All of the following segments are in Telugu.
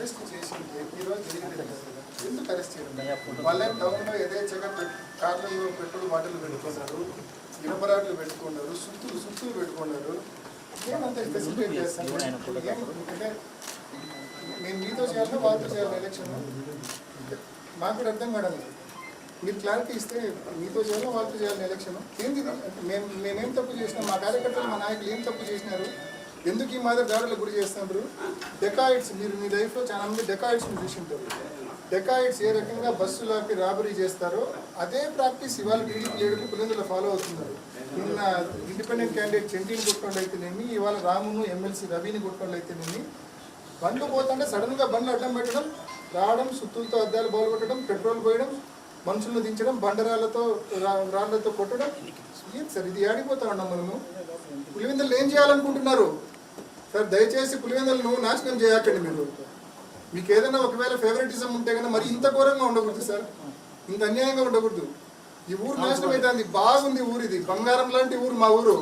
అరెస్ట్ చేసింది ఈ రోజు జరిగింది ఎందుకు అరెస్ట్ చేయడం వాళ్ళే టౌన్లో యథేచ్ఛగా పెట్- కార్లలో పెట్రోల్ బాటిల్ పెట్టుకున్నారు ఇనపరాట్లు పెట్టుకున్నారు సుత్తులు సుత్తులు పెట్టుకున్నారు ఏమంత ఫెసిలిటేట్ చేస్తాను ఏం- అంటే నేను మీతో చేయాలి వాళ్ళతో చేయాలి ఎలక్షన్ మాకు కూడా అర్థం కావడం మీరు క్లారిటీ ఇస్తే మీతో చేయాలి వాళ్ళతో చేయాలి ఎలక్షన్ ఏంది మేము మేమేం తప్పు చేసినాం మా కార్యకర్తలు మా నాయకులు ఏం తప్పు చేసినారు? ఎందుకు ఈ మాదిరి దాడులకు గురి చేస్తున్నారు? డెకాయిడ్స్ మీరు మీ లైఫ్లో చాలా మంది డెకాయిడ్స్ని చూసింటారు. డెకాయిడ్స్ ఏ రకంగా బస్సులోకి రాబరీ చేస్తారో అదే ప్రాక్టీస్ ఇవాళ టీడీపీ ఏడుపు పులిందులో ఫాలో అవుతున్నారు. నిన్న ఇండిపెండెంట్ క్యాండిడేట్ చెంటీని కొట్టుకోండి అయితేనేమి ఇవాళ రామును ఎమ్మెల్సీ రవిని కొట్టుకోండి అయితేనేమి బండ్లు పోతుంటే సడన్గా బండ్లు అడ్డం పెట్టడం రావడం సుత్తులతో అద్దాలు బోలగొట్టడం పెట్రోల్ పోయడం మనుషులను దించడం బండరాళ్ళతో రా- రాళ్ళతో కొట్టడం. ఏం సార్ ఇది ఆడిపోతా ఉన్నాం మనము. పులివెందులు ఏం చేయాలనుకుంటున్నారు? సార్ దయచేసి పులివెందులను నాశనం చేయకండి మీరు. మీకు ఏదైనా ఒకవేళ ఫేవరెటిజం ఉంటే కనుక మరి ఇంత ఘోరంగా ఉండకూడదు సార్. ఇంత అన్యాయంగా ఉండకూడదు. ఈ ఊరు నాశనం అవుతుంది బాగుంది ఊరు ఇది. బంగారం లాంటి ఊరు మా ఊరు.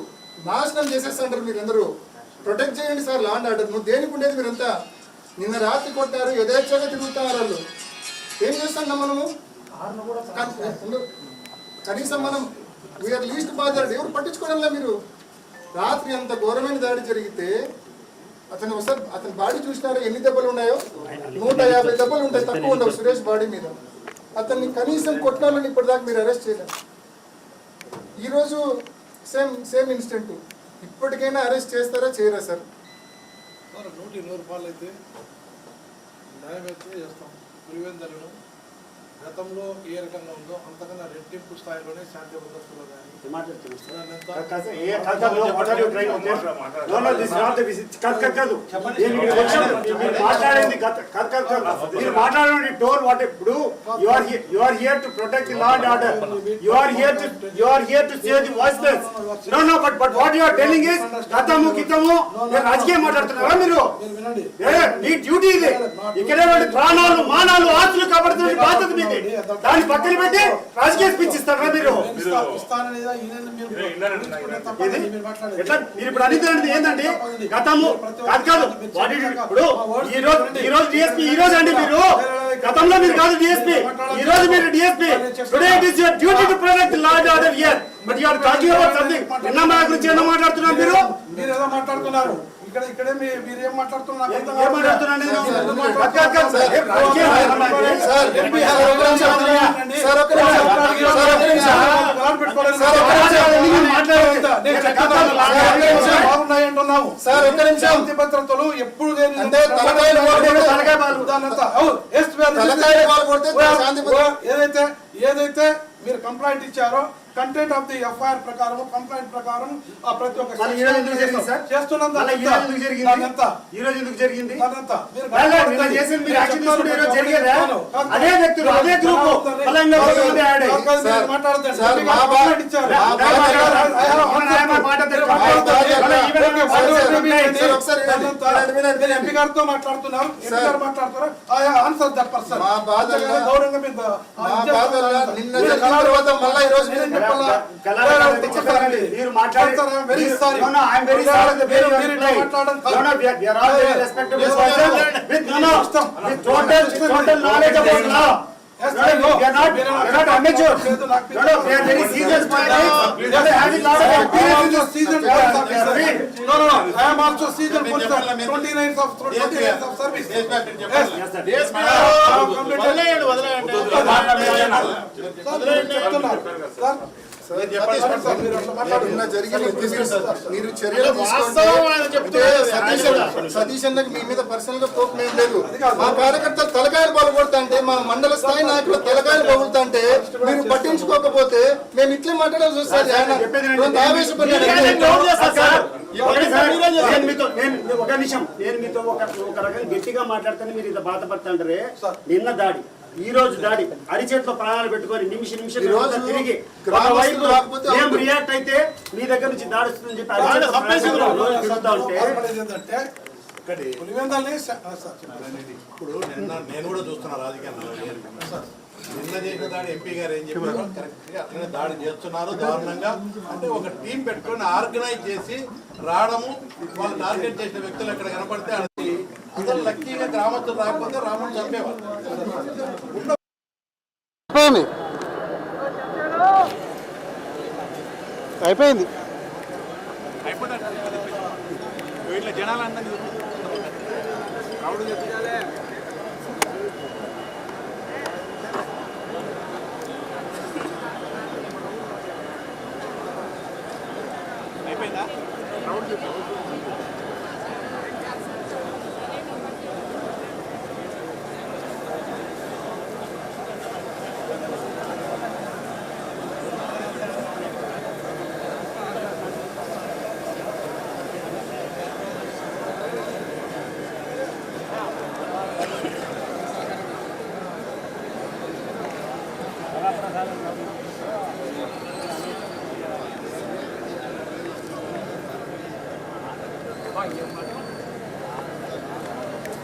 నాశనం చేసేస్తుంటారు మీరు అందరూ ప్రొటెక్ట్ చేయండి సార్ లాండ్ ఆర్డర్ నువ్వు దేనికి ఉండేది మీరంతా? నిన్న రాత్రి కొట్టారు యథేచ్ఛగా తిరుగుతున్నారు వాళ్ళు ఏం చేస్తున్నాం మనము కన్- కనీసం మనం వీఆర్ లీస్ట్ బాధ ఎవరు పట్టించుకోవడంలా మీరు? రాత్రి అంత ఘోరమైన దాడి జరిగితే అతను ఒకసారి అతని బాడీ చూసినారా? ఎన్ని దెబ్బలు ఉన్నాయో? నూట యాభై దెబ్బలు ఉంటాయి తక్కువ ఉండవు సురేష్ బాడీ మీద. అతన్ని కనీసం కొట్టాలని ఇప్పటిదాకా మీరు అరెస్ట్ చేయలేదు. ఈరోజు సేమ్ సేమ్ ఇన్సిడెంట్ ఇప్పటికైనా అరెస్ట్ చేస్తారా చేయరా సార్? నూటి నూరు రూపాయలు అయితే న్యాయం అయితే చేస్తాం గతంలో ఏ రకంగా ఉందో అంతకన్నా రెట్టింపు స్థాయిలోనే శాంతి భద్రతలో మీరు మాట్లాడండి డోర్ వాట్ ఇప్పుడు you are you are here to protect the law and order you are here to you are here to save the voiceless no no but but what you are telling is గతము గితము మీరు రాజకీయం మాట్లాడుతున్నారా మీరు? మీరు వినండి. ఏ, మీ డ్యూటీ ఇది. ఇక్కడ ఉన్నటువంటి ప్రాణాలు మానాలు ఆస్తులు బాధ్యత మీది దాన్ని పక్కన పెట్టి రాజకీయ స్పీచ్ ఇస్తారా మీరు? మీరు. ఎట్లా? ఇప్పుడు అనేది ఏంటి- ఏంటండి గతము కాదు కాదు. ఇప్పుడు ఈ రోజు ఈ రోజు డిఎస్పీ ఈ రోజు అండి మీరు. గతంలో మీరు కాదు డిఎస్పీ ఈ రోజు మీరు DSP today it is your duty to protect law and order here but you are talking about something నిన్న మా గురించి ఏమో మాట్లాడుతున్నారు మీరు? మీరు ఏదో మాట్లాడుతున్నారు? ఇక్కడ ఇక్కడే మీ- మీరు ఏం కాదు, సార్. ఒక్క నిమిషం భద్రతలు ఎప్పుడు ఏదైతే ఏదైతే మీరు కంప్లైంట్ ఇచ్చారో కంటెంట్ ఆఫ్ ది ఎఫ్ఐఆర్ ప్రకారం కంప్లైంట్ ప్రకారం ఆ ప్రతి ఒక్క చేస్తున్నాం మళ్ళీ ఈ రోజు ఎందుకు జరిగింది? అదే వ్యక్తులు అదే గ్రూప్. మళ్ళీ ఎంపీ గారితో మాట్లాడుతున్నారు ఎంపీ సార్. గారు మాట్లాడుతున్నారు ఐ ఆన్సర్ దట్ పర్సన్ మా బాధ ఎలా- గౌరవంగా మీరు ఆ మా ఇచ్చేస్తారు. బాధ ఎలా నిన్న మీరు జరిగిన కలవడం తర్వాత మళ్ళా ఈ రోజు నేనేం మీరు చెప్పాలా? కలర్ కలర్ చెప్పారండి. మీరు మాట్లాడి Sir, I'm very మీరు- sorry. No, no, I'm very sorry the way you మీరు ఇట్లా reply. మాట్లాడడం No, no, we are- we are all very respectable Yes, person. sir. With, no, no, with total, total knowledge about law. Yes, No, sir. no, we are not, we are not amateur. లేదు, నాకు No, no, we are very serious politics. We are having lot of I am experience. also seasoned We are- police we ধরো I am also seasoned police officer. 29 years of 29 years of service. Yes. Yes. I have completed- sir, మీరు చెప్తున్నారు. సార్, సతీష్ గారు సార్, మీరు చర్యలు సతీష్ అన్న- సతీష్ అన్నకి మీ మీద పర్సనల్గా కోపం ఏం లేదు. మా కార్యకర్తలు తలకాయలు పగలగొడతా అంటే మా మండల స్థాయి నాయకులు తలకాయలు పగులుతా అంటే మీరు పట్టించుకోకపోతే మేము ఇట్లే మాట్లాడాల్సి వస్తుంది. ఆయన కొంత నేను మీతో- నేను- ఒక నిమిషం నేను మీతో ఒక ఒక రకంగా గట్టిగా మాట్లాడితేనే మీరు ఇంత బాధపడుతుంటారే నిన్న దాడి ఈ రోజు దాడి అరిచేతిలో ప్రాణాలు పెట్టుకొని నిమిష నిమిషం ఈ రోజు తిరిగి ఒకవైపు మేము. రియాక్ట్ అయితే మీ దగ్గర నుంచి దాడి వస్తుందని చెప్పి. ఇప్పుడు నేను కూడా చూస్తున్నా రాజకీయాల్లో దాడి ఎంపీ గారు ఏం దాడి చేస్తున్నారు దారుణంగా. అంటే ఒక టీం పెట్టుకొని ఆర్గనైజ్ చేసి రావడము వాళ్ళు టార్గెట్ చేసిన వ్యక్తులు అక్కడ కనపడితే అది అసలు లక్కీగా గ్రామస్తులు రాకపోతే రాముడు చంపేవాళ్ళు అయిపోయింది. జనాలు అయిపోయింది జనాలందరినీ Gracias.